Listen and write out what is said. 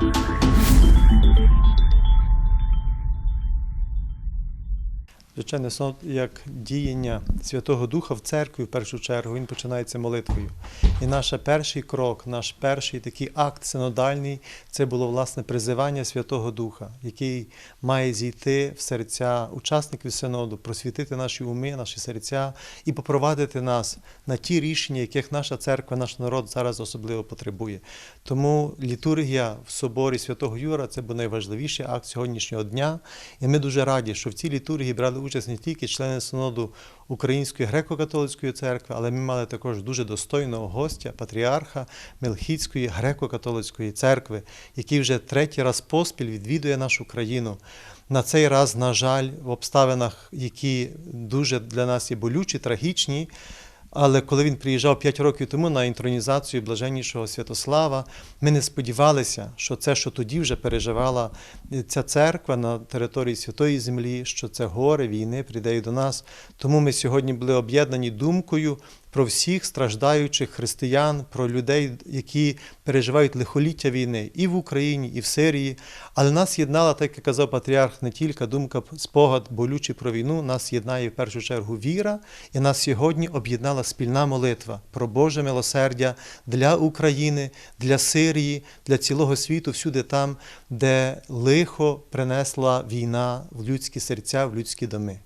Thank you. Звичайно, сон як діяння Святого Духа в церкві в першу чергу він починається молитвою. І наш перший крок, наш перший такий акт синодальний це було власне призивання Святого Духа, який має зійти в серця учасників синоду, просвітити наші уми, наші серця і попровадити нас на ті рішення, яких наша церква, наш народ зараз особливо потребує. Тому літургія в соборі Святого Юра це був найважливіший акт сьогоднішнього дня. І ми дуже раді, що в цій літургії брали участь не тільки члени синоду Української греко-католицької церкви, але ми мали також дуже достойного гостя, патріарха Мелхідської греко-католицької церкви, який вже третій раз поспіль відвідує нашу країну. На цей раз, на жаль, в обставинах, які дуже для нас є болючі, трагічні. Але коли він приїжджав 5 років тому на інтронізацію блаженнішого Святослава, ми не сподівалися, що це, що тоді вже переживала ця церква на території Святої Землі, що це горе війни прийде до нас. Тому ми сьогодні були об'єднані думкою про всіх страждаючих християн, про людей, які переживають лихоліття війни і в Україні, і в Сирії. Але нас єднала, так як казав патріарх, не тільки думка, спогад болючий про війну, нас єднає в першу чергу віра, і нас сьогодні об'єднала спільна молитва про Боже милосердя для України, для Сирії, для цілого світу, всюди там, де лихо принесла війна в людські серця, в людські доми.